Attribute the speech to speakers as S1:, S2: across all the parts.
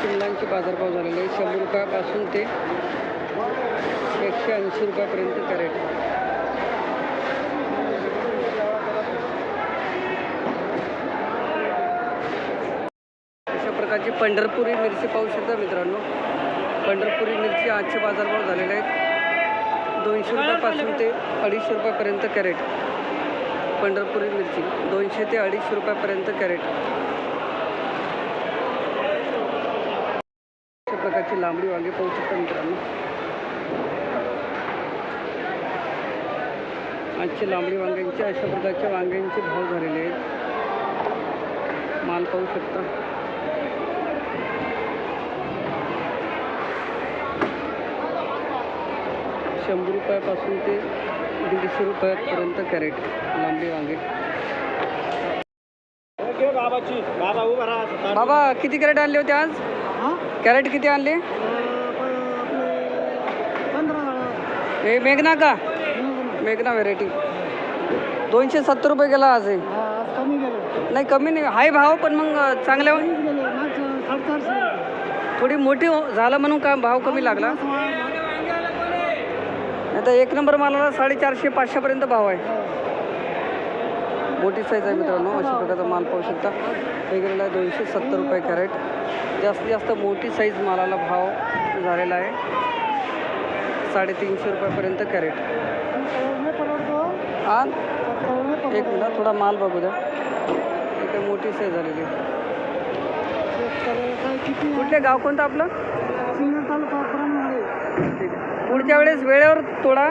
S1: शिमलांचे बाजारभाव झालेले आहे शंभर रुपयापासून ते एकशे ऐंशी रुपयापर्यंत कॅरेट. अशा प्रकारची पंढरपुरी मिरची पाहू शकता मित्रांनो. पंढरपुरी मिरची आजचे बाजारभाव झालेले आहेत. दोनशे रुपयापासून ते अडीचशे रुपयापर्यंत कॅरेट. पंढरपुरी मिरची दोनशे ते अडीचशे रुपयापर्यंत कॅरेट. लांबडी वांगे पाहू शकता मित्रांनो आजचे लांबडी वांग्यांचे अशा प्रकारच्या वांग्यांचे भाव झालेले आहेत. माल पाहू शकता. शंभर रुपयापासून ते दीडशे रुपयापर्यंत कॅरेट लांबडी वांगे.
S2: बाबा
S1: किती कॅरेट आणले होते आज? कॅरेट किती आणले? हे मेघना का? मेघना व्हेरायटी दोनशे सत्तर रुपये गेला आज हे.
S2: कमी गेलो
S1: नाही कमी नाही. हाय भाव पण मग चांगल्या थोडी मोठी हो- झालं म्हणून का भाव कमी लागला? नाही तर एक नंबर मालाला साडेचारशे पाचशेपर्यंत भाव आहे. मोठी साईज आहे मित्रांनो अशा प्रकारचा माल पाहू शकता. आहे दोनशे सत्तर रुपये कॅरेट. जास्तीत जास्त मोठी साईज मालाला भाव झालेला आहे. साडेतीनशे रुपयापर्यंत कॅरेट. हा एक मिनिट थोडा माल बघू द्या. एक मोठी साईज झालेली आहे. कुठले गाव कोणतं आपलं? पुढच्या वेळेस वेळेवर थोडा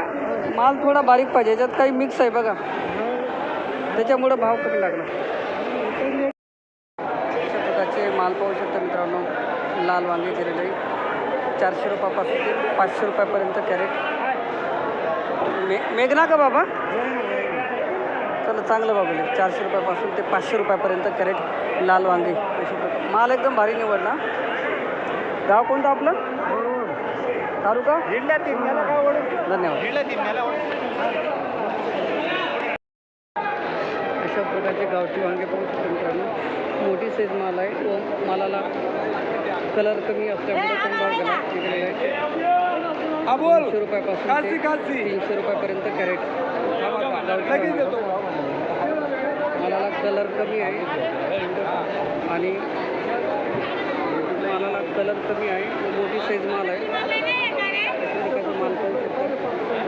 S1: माल थोडा बारीक पाहिजे. याच्यात काही मिक्स आहे बघा. त्याच्यामुळं भाव कमी लागला. अशा प्रकारचे माल पाहू शकता मित्रांनो लाल वांगे केलेले. चारशे रुपयापासून ते पाचशे रुपयापर्यंत कॅरेट. मे मेघना का बाबा? चला चांगलं बाबा चारशे रुपयापासून ते पाचशे रुपयापर्यंत कॅरेट लाल वांगे. अशा माल एकदम भारी निवडला. गाव कोणतं आपलं? तालुका? धन्यवाद अशा प्रकारचे गावठी वांगे पाहू शकतो मित्रांनो. मोठी साईज माल आहे. व मालाला कलर कमी असल्यामुळे पण भाव गेला तीनशे रुपयापासून
S2: कालची
S1: ते
S2: कालची
S1: तीनशे रुपयापर्यंत कॅरेट. मालाला कलर कमी आहे. आणि मालाला कलर कमी आहे. व मोठी साईज माल आहे. प्रकारचा माल पाहू शकतो.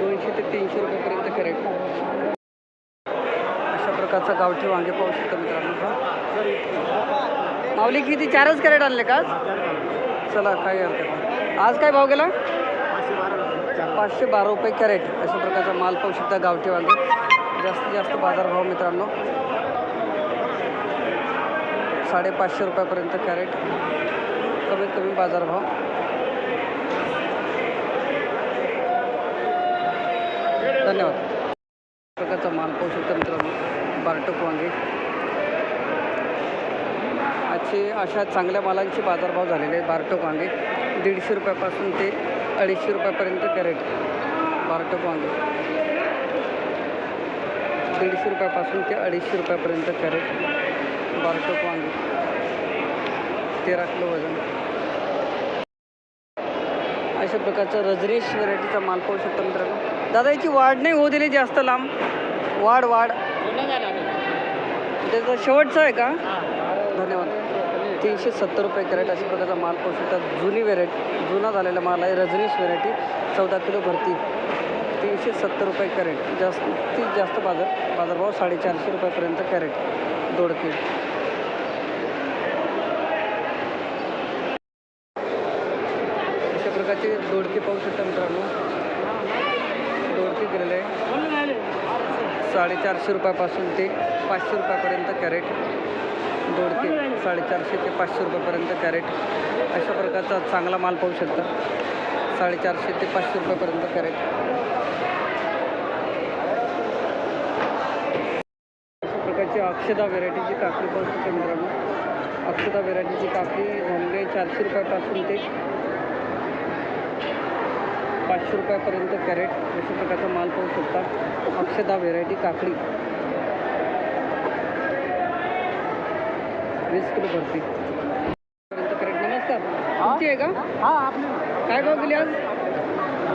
S1: दोनशे ते तीनशे रुपयापर्यंत कॅरेट. प्रकारचा गावठी वांगे पाहू शकतो मित्रांनो. माऊली किती? चारच कॅरेट आणले का चला काही हरकत नाही. आज काय भाव गेला? पाचशे बारा रुपये कॅरेट. अशा प्रकारचा माल पाहू शकता गावठी वांगे जास्तीत जास्त बाजारभाव मित्रांनो. साडेपाचशे रुपयापर्यंत कॅरेट. कमीत कमी बाजारभाव धन्यवाद. प्रकारचा माल पाहू शकता मित्रांनो बारटक वांगे। आजचे अशा चांगल्या मालांचे बाजारभाव झालेले आहेत बारटक वांगे. दीडशे रुपयापासून ते अडीचशे रुपयापर्यंत कॅरेट बारटक वांगे. दीडशे रुपयापासून ते अडीचशे रुपयापर्यंत कॅरेट बारटोक वांगे. तेरा किलो वजन. अशा प्रकारचा रजनीश व्हरायटीचा माल पाहू शकता मित्रांनो. दादा याची वाढ नाही होऊ दिली जास्त लांब. वाढ वाढ. त्याचा शेवटचा आहे का? धन्यवाद. तीनशे सत्तर रुपये कॅरेट अशा प्रकारचा माल पाहू शकतात जुनी व्हेरायटी जुना झालेला माल आहे रजनीश व्हेरायटी चौदा किलो भरती. तीनशे सत्तर रुपये कॅरेट. जास्तीत जास्त बाजार बाजारभाव साडेचारशे रुपयापर्यंत कॅरेट. दोडके अशा प्रकारचे दोडके पाहू शकता मित्रांनो. दोडके गेलेले आहे. साडेचारशे रुपयापासून ते पाचशे रुपयापर्यंत कॅरेट दोडके. साडेचारशे ते पाचशे रुपयापर्यंत कॅरेट. अशा प्रकारचा चांगला माल पाहू शकता. साडेचारशे ते पाचशे रुपयापर्यंत कॅरेट. अशा प्रकारची अक्षदा व्हेरायटीची काकडी पाहू शकते मित्रांनो. अक्षदा व्हेरायटीची काकडी म्हणजे चारशे रुपयापासून ते पाचशे रुपयापर्यंत कॅरेट अशा प्रकारचा माल पाहू शकता. अक्षदा व्हेरायटी काकडी. वीस किलो भरती. कॅरेट. नमस्कार. आहे का?
S2: हा आपली.
S1: काय भाव गेली आज?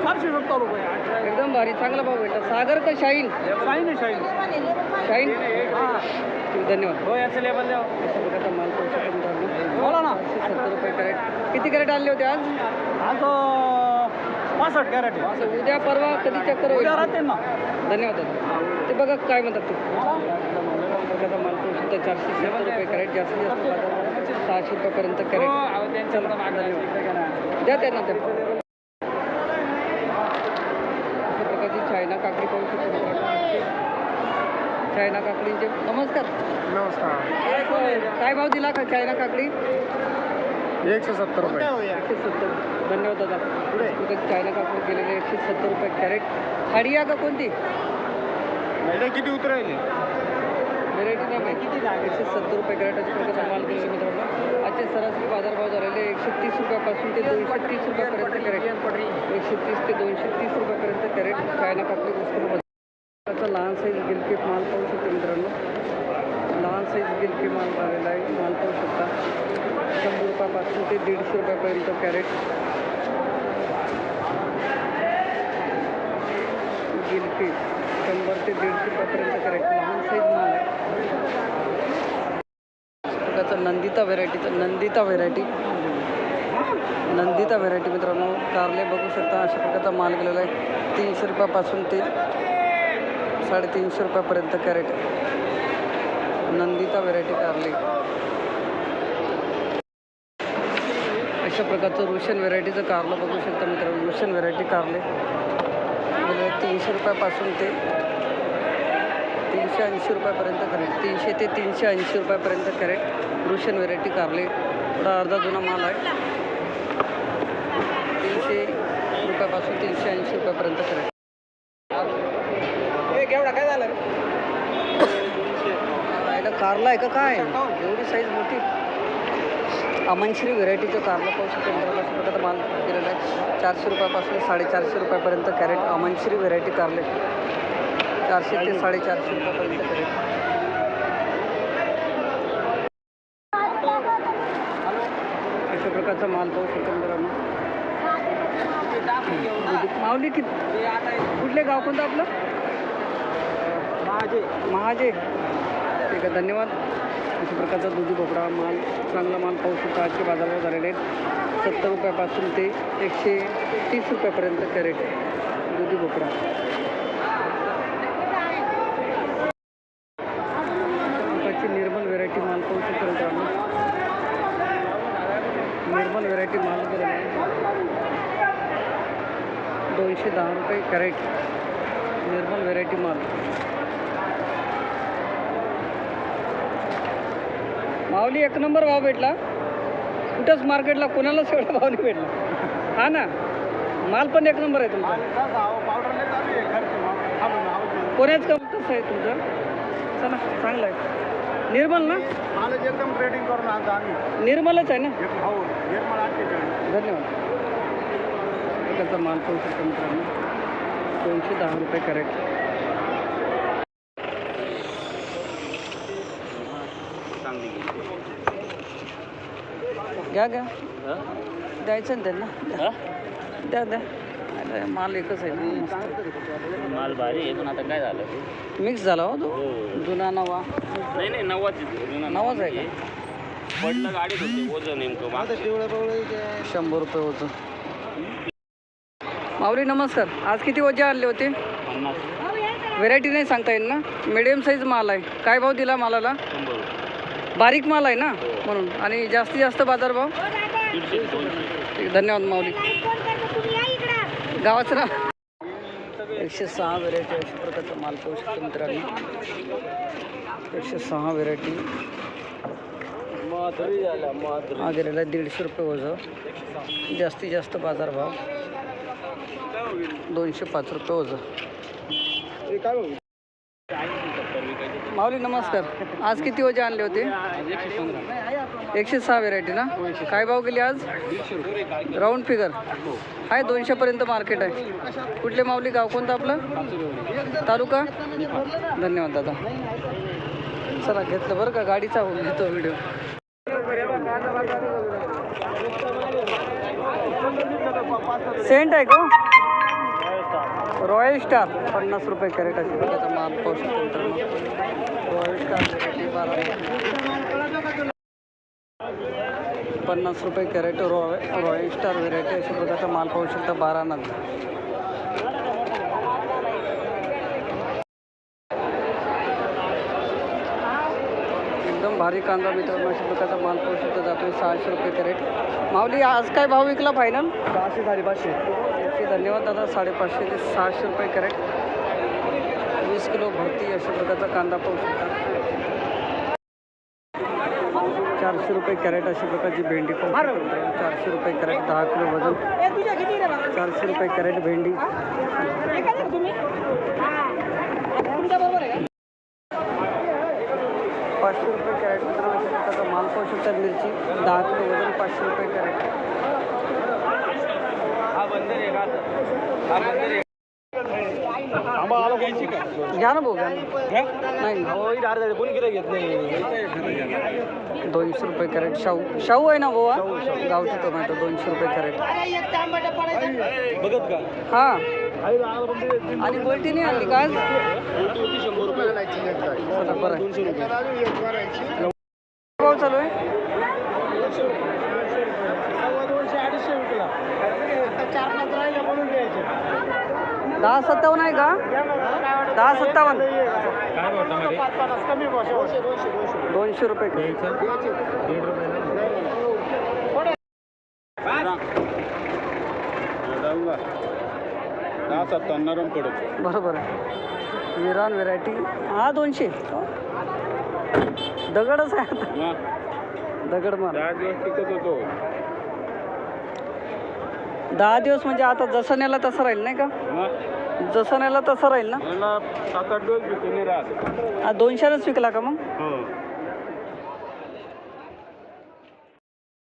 S2: चारशे सत्तर रुपये.
S1: एकदम भारी. चांगला भाव भेटला. सागर का शाहीन?
S2: शाईन आहे शाईन हा.
S1: ठीक, धन्यवाद.
S2: हो याचं लेबल द्या.
S1: अशा प्रकारचा माल पाहू शकतो
S2: बोला ना.
S1: सत्तर रुपये कॅरेट. किती कॅरेट आणले होते आज?
S2: आज पासष्ट कॅरेट आहे.
S1: असं उद्या परवा कधी चक्कर होईल
S2: उद्या राहते ना.
S1: धन्यवाद दादा ते बघा काय म्हणतात ते. शकता चारशे सत्तर रुपये कॅरेट जास्तीत जास्त बाजार सहाशे रुपयापर्यंत कॅरेट. चला धन्यवाद. द्या त्यांना त्या अशा प्रकारची चायना काकडी पाहू शकतो चायना काकडीचे. नमस्कार.
S2: नमस्कार.
S1: काय भाव दिला का चायना काकडी?
S2: एकशे सत्तर रुपये.
S1: एकशे सत्तर. धन्यवाद दादा. पुढे चायना काकडी केलेले एकशे सत्तर रुपये कॅरेट. हाडिया का कोणती?
S2: किती उतरायले
S1: व्हेरायटी नाही माहिती. एकशे सत्तर रुपये कॅरेट अशा प्रकारचा माल केलेला मित्रांनो. आजचे सरासरी बाजारभाव झालेले एकशे तीस रुपयापासून ते दोनशे तीस रुपयापर्यंत कॅरेट. एकशे तीस ते दोनशे तीस रुपयापर्यंत कॅरेट चायना वस्तू त्याचा लहान साईज गिलकेट माल पाहू शकतो मित्रांनो. लहान साईज गिलके माल आलेला आहे. माल पाहू शकता. शंभर रुपयापासून ते दीडशे रुपयापर्यंत कॅरेट. गिलके शंभर ते दीडशे रुपयापर्यंत कॅरेट. लहान साईज माल आहे. प्रकारचा नंदिता व्हेरायटीचा नंदिता व्हेरायटी नंदिता व्हेरायटी मित्रांनो कारले बघू शकता अशा प्रकारचा माल गेलेला आहे. तीनशे रुपयापासून ते साडेतीनशे रुपयापर्यंत कॅरेट. नंदिता व्हेरायटी कारले. अशा प्रकारचं रुशन व्हेरायटीचं कारलं बघू शकता मित्रांनो. रुशन व्हेरायटी कारले. म्हणजे तीनशे रुपयापासून ते तीनशे ऐंशी रुपयापर्यंत कॅरेट तीनशे ते तीनशे ऐंशी रुपयापर्यंत कॅरेट रुशन व्हेरायटी कारले. थोडा अर्धा जुना माल आहे. तीनशे रुपयापासून तीनशे ऐंशी रुपयापर्यंत कॅरेट
S2: काय झालं
S1: कारला आहे का? काय? एवढी साईज मोठी? अमनश्री व्हेरायटीचं कारला पाहू शकतो. प्रकारचा माल केलेला आहे. चारशे रुपयापासून साडेचारशे रुपयापर्यंत कॅरेट अमनश्री व्हेरायटी कारले. चारशे ते साडेचारशे रुपयापर्यंत कॅरेट. अशा प्रकारचा माल पाहू शकतो मित्रांनो. माऊली किती कुठले गाव कोणतं आपलं?
S2: माझे
S1: महाजे. ठीक आहे धन्यवाद. अशा प्रकारचा दुधी भोपळा माल चांगला माल पाहू शकतो. आजचे बाजारभाव झालेले आहेत. सत्तर रुपयापासून ते एकशे तीस रुपयापर्यंत कॅरेट दुधी भोपळा. प्रकारची निर्मल व्हेरायटी माल पाहू शकतो मित्रांनो. निर्मल व्हेरायटी माल दोनशे दहा रुपये कॅरेट निर्मल व्हेरायटी माल. माऊली एक नंबर भाव भेटला. कुठंच मार्केटला कोणालाच एवढा भाव नाही भेटला. हा ना? माल पण एक नंबर आहे तुमचा. कोण्याच कंपनीचं आहे तुमचं? चला चांगलं आहे. निर्मल ना?
S2: एकदम ट्रेडिंग करून आम्ही.
S1: निर्मलच आहे ना?
S2: हो
S1: धन्यवाद. त्याचा माल शकतो मित्रांनो? दोनशे दहा रुपये कॅरेट. घ्या घ्या. द्यायचं ना त्यांना. द्या. द्या द्या. अरे, माल एकच आहे ना. मस्त.
S3: माल भारी आहे पण आता काय झालं?
S1: मिक्स झाला हो तो.
S3: हो.
S1: जुना नवा.
S3: नाही नाही नवाच
S1: नवाच आहे का?
S3: पडलं गाडीत होते ओझं नेमकं मागचं.
S1: शंभर रुपये होतं माऊली नमस्कार. आज किती वजे आणले होते?
S3: पन्नास.
S1: व्हेरायटी नाही सांगता येईल ना? मिडियम साईज माल आहे. काय भाव दिला मालाला?
S3: शंभर.
S1: बारीक माल आहे ना? म्हणून. आणि जास्तीत जास्त बाजारभाव? धन्यवाद माऊली. गावाचं नाव? एकशे सहा व्हेरायटी अशा प्रकारचा माल पाहू शकतो मित्रांनो. एकशे सहा व्हेरायटी हा गेलेला दीडशे रुपये वजं जास्तीत जास्त बाजारभाव. दोनशे पाच रुपये वजं माऊली नमस्कार. आज किती वजे आणले होते? एकशे सहा व्हेरायटी ना? काय भाव गेली आज? राऊंड फिगर आहे दोनशेपर्यंत मार्केट आहे. कुठले माऊली गाव कोणतं आपलं? तालुका? धन्यवाद दादा. चला घेतलं बरं का? गाडीचा घेतो व्हिडिओ सेंट आहे का? रॉयल स्टार पन्नास रुपये कॅरेट अशा प्रकारचा माल पाहू शकतो रॉयल स्टार बारा पन्नास रुपये कॅरेट रॉय रॉयल स्टार व्हेरायटी अशा प्रकारचा माल पाहू शकता बारा नग एकदम भारी कांदा मित्रांनो अशा प्रकारचा माल पाहू शकता. जातोय सहाशे रुपये कॅरेट. माऊली आज काय भाव विकला फायनल
S2: सहाशे साडेपाचशे.
S1: ओके धन्यवाद दादा। साडेपाचशे ते सहाशे रुपये कॅरेट. वीस किलो भरती अशा प्रकारचा कांदा पाहू शकता. चारशे रुपये कॅरेट अशा प्रकारची भेंडी पाहू शकता. चारशे रुपये कॅरेट दहा किलो वजन. चारशे रुपये कॅरेट भेंडी. पाचशे रुपये कॅरेट मित्रांनो अशा प्रकारचा माल पाहू शकतात मिरची. दहा किलो वजन पाचशे रुपये कॅरेट
S2: हा बंदर आहे का हा बंदर आहे आंबा आलो घ्यायची का
S1: घ्या ना भाऊ. नाही
S2: कोणी घेत नाही
S1: दोनशे रुपये कॅरेट. शाहू शाहू आहे ना हा? गावठी टोमॅटो दोनशे रुपये कॅरेट
S2: बघत का
S1: हां आणि गोल्टी नाही आणली काय बरं चालू आहे
S2: सव्वा दोनशे अडीचशे विकला चार पाच राहिले म्हणून द्यायचे
S1: दहा सत्तावन्न आहे का? दहा सत्तावन्न.
S2: दोनशे
S1: रुपये.
S2: दहा पडत
S1: बरोबर आहे. विरान व्हेरायटी हा दोनशे. दगडच आहे आता. दगड मार.
S2: होतो.
S1: दहा दिवस म्हणजे आता जसं नेला तसं राहील नाही का? जसं नेला तसं राहील ना?
S2: सात आठ दिवस भेटून राहत.
S1: दोनशेलाच विकला का मग?
S2: हो.